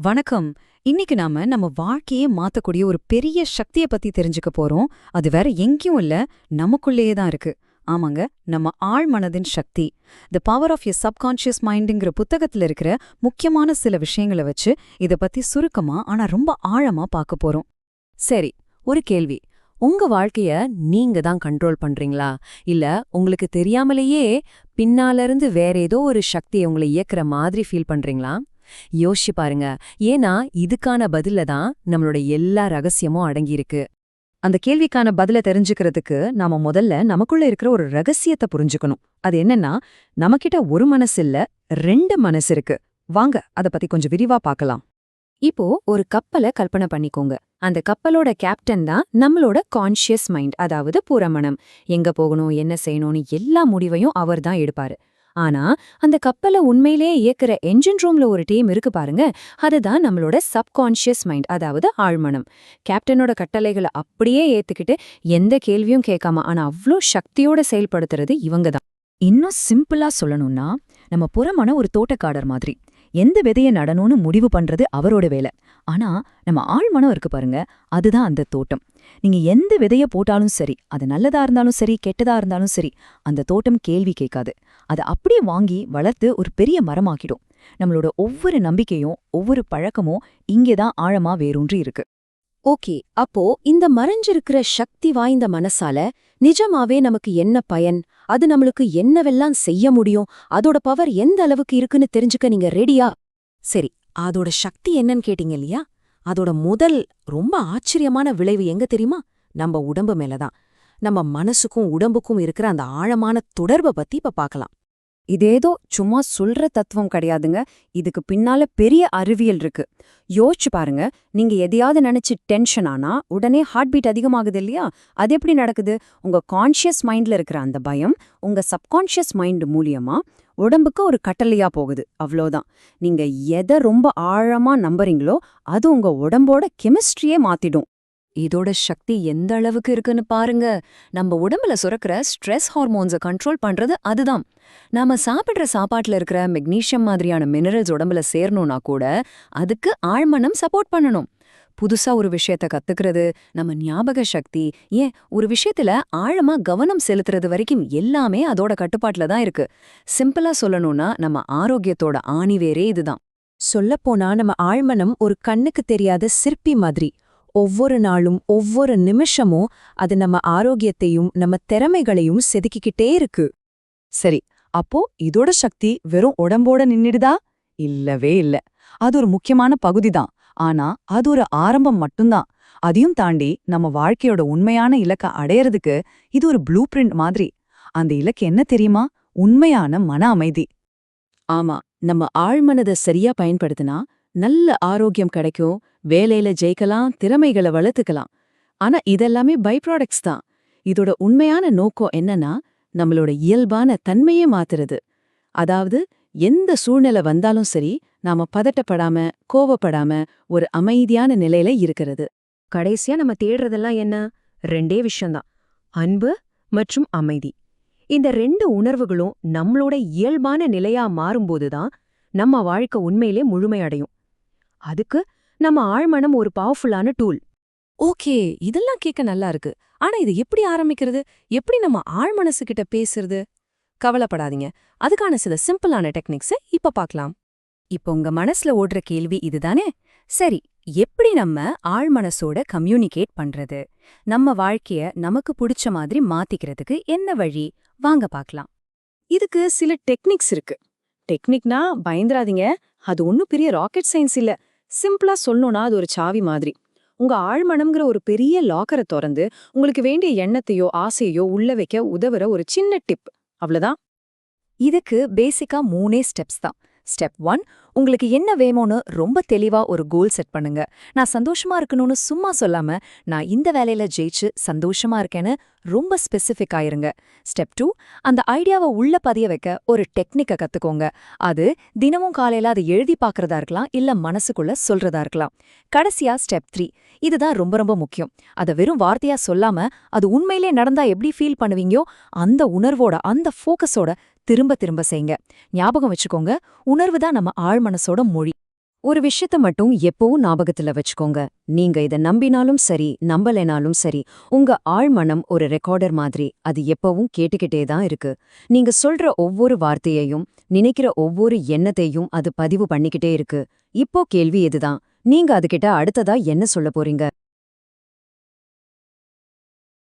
வணக்கம். இன்னைக்கு நாம நம்ம வாழ்க்கையே மாத்தக்கூடிய ஒரு பெரிய சக்திய பத்தி தெரிஞ்சுக்க போறோம். அது வேற எங்கேயும் இல்ல நமக்குள்ளேயே தான் இருக்கு. ஆமாங்க நம்ம ஆழ் மனதின் சக்தி. The power of your subconscious மைண்டுங்கிற புத்தகத்துல இருக்கிற முக்கியமான சில விஷயங்களை வச்சு இத பத்தி சுருக்கமா ஆனா ரொம்ப ஆழமா பார்க்க போறோம். சரி ஒரு கேள்வி. உங்க வாழ்க்கைய நீங்க தான் கண்ட்ரோல் பண்றீங்களா? இல்ல உங்களுக்கு தெரியாமலேயே பின்னால இருந்து வேற ஏதோ ஒரு சக்தியை உங்களை இயக்குற மாதிரி ஃபீல் பண்றீங்களா? யோசிச்சு பாருங்க. ஏன்னா இதுக்கான பதில தான் நம்மளோட எல்லா ரகசியமும் அடங்கியிருக்கு. அந்த கேள்விக்கான பதில தெரிஞ்சுக்கிறதுக்கு நாம முதல்ல நமக்குள்ள இருக்கிற ஒரு ரகசியத்தை புரிஞ்சுக்கணும். அது என்னன்னா நமக்கிட்ட ஒரு மனசு இல்ல ரெண்டு மனசு இருக்கு. வாங்க அத பத்தி கொஞ்சம் விரிவா பார்க்கலாம் இப்போ ஒரு கப்பலை கற்பனை பண்ணிக்கோங்க. அந்த கப்பலோட கேப்டன் தான் நம்மளோட கான்ஷியஸ் மைண்ட் அதாவது புறமணம் எங்க போகணும் என்ன செய்யணும்னு எல்லா முடிவையும் அவர் தான் எடுப்பாரு. ஆனா அந்த கப்பலை உண்மையிலேயே இயக்குற என்ஜின் ரூம்ல ஒரு டீம் இருக்கு பாருங்க. அதுதான் நம்மளோட சப்கான்ஷியஸ் மைண்ட் அதாவது ஆழ்மனம். கேப்டனோட கட்டளைகளை அப்படியே ஏத்துக்கிட்டு எந்த கேள்வியும் கேட்காம ஆனா அவ்ளோ சக்தியோட செயல்படுத்துறது இவங்க தான். இன்னும் சிம்பிளா சொல்லணும்னா நம்ம புறமான ஒரு தோட்டக்காரர் மாதிரி. எந்த விதைய நடணும்னு முடிவு பண்றது அவரோட வேலை. ஆனா நம்ம ஆழ்மனம் இருக்கு பாருங்க அதுதான் அந்த தோட்டம். நீங்க எந்த விதைய போட்டாலும் சரி அது நல்லதா இருந்தாலும் சரி கெட்டதா இருந்தாலும் சரி அந்த தோட்டம் கேள்வி கேட்காது. அதை அப்படியே வாங்கி வளர்த்து ஒரு பெரிய மரமாக்கிடும். நம்மளோட ஒவ்வொரு நம்பிக்கையும் ஒவ்வொரு பழக்கமும் இங்கேதான் ஆழமா வேரூன்றி இருக்கு. ஓகே அப்போ இந்த மறைஞ்சிருக்கிற சக்தி வாய்ந்த மனசால நிஜமாவே நமக்கு என்ன பயன்? அது நம்மளுக்கு என்னவெல்லாம் செய்ய முடியும் அதோட பவர் எந்த அளவுக்கு இருக்குன்னு தெரிஞ்சுக்க நீங்க ரெடியா சரி அதோட சக்தி என்னன்னு கேட்டீங்க இல்லையா? அதோட முதல் ரொம்ப ஆச்சரியமான விளைவு எங்க தெரியுமா? நம்ம உடம்பு மேலதான். நம்ம மனசுக்கும் உடம்புக்கும் இருக்கிற அந்த ஆழமான தொடர்பை பத்தி இப்ப பார்க்கலாம். இதேதோ சும்மா சொல்ற தத்துவம் கிடையாதுங்க. இதுக்கு பின்னால பெரிய அறிவியல் இருக்கு. யோசிச்சு பாருங்க. நீங்க எதையாவது நினைச்சு டென்ஷன் ஆனா உடனே ஹார்ட் பீட் அதிகமாகுது இல்லையா? அது எப்படி நடக்குது? உங்க கான்ஷியஸ் மைண்ட்ல இருக்கிற அந்த பயம் உங்க சப்கான்ஷியஸ் மைண்ட் மூலியமா உடம்புக்கு ஒரு கட்டளையா போகுது. அவ்வளோதான். நீங்க எதை ரொம்ப ஆழமா நம்புறீங்களோ அது உங்க உடம்போட கெமிஸ்ட்ரியே மாத்திடும். இதோட சக்தி எந்த அளவுக்கு இருக்குன்னு பாருங்க. நம்ம உடம்புல சுரக்கிற ஸ்ட்ரெஸ் ஹார்மோன்ஸை கண்ட்ரோல் பண்றது அதுதான். நாம சாப்பிடுற சாப்பாட்டுல இருக்கிற மெக்னீஷியம் மாதிரியான மினரல்ஸ் உடம்புல சேரணும்னா கூட அதுக்கு ஆழ்மனம் சப்போர்ட் பண்ணணும். புதுசா ஒரு விஷயத்த கத்துக்கிறது நம்ம ஞாபக சக்தி ஏன் ஒரு விஷயத்துல ஆழமா கவனம் செலுத்துறது வரைக்கும் எல்லாமே அதோட கட்டுப்பாட்டுல தான் இருக்கு. சிம்பிளா சொல்லணும்னா நம்ம ஆரோக்கியத்தோட ஆணிவேரே இதுதான். சொல்லப்போனா நம்ம ஆழ்மனம் ஒரு கண்ணுக்கு தெரியாத சிற்பி மாதிரி. ஒவ்வொரு நாளும் ஒவ்வொரு நிமிஷமும் அது நம்ம ஆரோக்கியத்தையும் நம்ம திறமைகளையும் செதுக்கிக்கிட்டே இருக்கு. சரி அப்போ இதோட சக்தி வெறும் உடம்போட நின்னுடுதா? இல்லவே இல்ல. அது ஒரு முக்கியமான பகுதிதான். ஆனா அது ஒரு ஆரம்பம் மட்டும்தான். அதையும் தாண்டி நம்ம வாழ்க்கையோட உண்மையான இலக்க அடையறதுக்கு இது ஒரு ப்ளூ பிரிண்ட் மாதிரி. அந்த இலக்கு என்ன தெரியுமா? உண்மையான மன அமைதி. ஆமா நம்ம ஆழ்மனதை சரியா பயன்படுத்தினா நல்ல ஆரோக்கியம் கிடைக்கும். வேலையில ஜெயிக்கலாம் திறமைகளை வளர்த்துக்கலாம். ஆனா இதெல்லாமே பை ப்ராடக்ட்ஸ் தான். இதோட உண்மையான நோக்கம் என்னன்னா நம்மளோட இயல்பான தன்மையே மாத்துறது. அதாவது எந்த சூழ்நிலை வந்தாலும் சரி நாம பதட்டப்படாம கோவப்படாம ஒரு அமைதியான நிலையில இருக்கிறது. கடைசியா நம்ம தேடுறதெல்லாம் என்ன? ரெண்டே விஷயம்தான் அன்பு மற்றும் அமைதி. இந்த ரெண்டு உணர்வுகளும் நம்மளோட இயல்பான நிலையா மாறும்போதுதான் நம்ம வாழ்க்கை உண்மையிலே முழுமையடையும். அதுக்கு நம்ம ஆழ்மனம் ஒரு பவர்ஃபுல்லான டூல் ஓகே இதெல்லாம் கேட்க நல்லா இருக்கு. ஆனா இது எப்படி ஆரம்பிக்கிறது? எப்படி நம்ம ஆழ்மனசு கிட்ட பேசுறது? கவலைப்படாதீங்க. அதுக்கான சில சிம்பிளான டெக்னிக்ஸை இப்ப பார்க்கலாம் இப்போ உங்க மனசுல ஓடுற கேள்வி இதுதானே? சரி எப்படி நம்ம ஆழ்மனசோட கம்யூனிகேட் பண்றது? நம்ம வாழ்க்கைய நமக்கு பிடிச்ச மாதிரி மாத்திக்கிறதுக்கு என்ன வழி? வாங்க பார்க்கலாம் இதுக்கு சில டெக்னிக்ஸ் இருக்கு. டெக்னிக்னா பயந்துராதீங்க. அது ஒன்னும் பெரிய ராக்கெட் சயின்ஸ் இல்ல. சிம்பிளா சொல்லணும்னா அது ஒரு சாவி மாதிரி. உங்க ஆழ்மனம்ங்கிற ஒரு பெரிய லாக்கரை திறந்து உங்களுக்கு வேண்டிய எண்ணத்தையோ ஆசையோ உள்ள வைக்க உதவுற ஒரு சின்ன டிப் அவ்வளவுதான். இதுக்கு பேசிக்கா மூணே ஸ்டெப்ஸ் தான். ஸ்டெப் ஒன் உங்களுக்கு என்ன வேணும்னு ரொம்ப தெளிவா ஒரு கோல் செட் பண்ணுங்க. நான் சந்தோஷமா இருக்கணும்னு சும்மா சொல்லாம நான் இந்த வேலையில ஜெயிச்சு சந்தோஷமா இருக்கேன்னு ரொம்ப ஸ்பெசிஃபிக் ஆயிருங்க. ஸ்டெப் டூ அந்த ஐடியாவை உள்ள பதிய வைக்க ஒரு டெக்னிக்கை கத்துக்கோங்க. அது தினமும் காலையில அதை எழுதி பார்க்கறதா இருக்கலாம் இல்ல மனசுக்குள்ள சொல்றதா இருக்கலாம். கடைசியா ஸ்டெப் த்ரீ இதுதான் ரொம்ப ரொம்ப முக்கியம். அதை வெறும் வார்த்தையா சொல்லாம அது உண்மையிலே நடந்தா எப்படி ஃபீல் பண்ணுவீங்கோ அந்த உணர்வோட அந்த ஃபோக்கஸோட திரும்ப திரும்ப செய்ங்க ஞாபகம் வச்சுக்கோங்க உணர்வு தான் நம்ம ஆழ்மனசோட மொழி. ஒரு விஷயத்த மட்டும் எப்பவும் ஞாபகத்துல வச்சுக்கோங்க. நீங்க இத நம்பினாலும் சரி நம்பலைனாலும் சரி உங்க ஆழ்மனம் ஒரு ரெக்கார்டர் மாதிரி அது எப்பவும் கேட்டுக்கிட்டே தான் இருக்கு. நீங்க சொல்ற ஒவ்வொரு வார்த்தையையும் நினைக்கிற ஒவ்வொரு எண்ணத்தையும் அது பதிவு பண்ணிக்கிட்டே இருக்கு. இப்போ கேள்வி இதுதான் நீங்க அதுகிட்ட அடுத்ததா என்ன சொல்ல போறீங்க?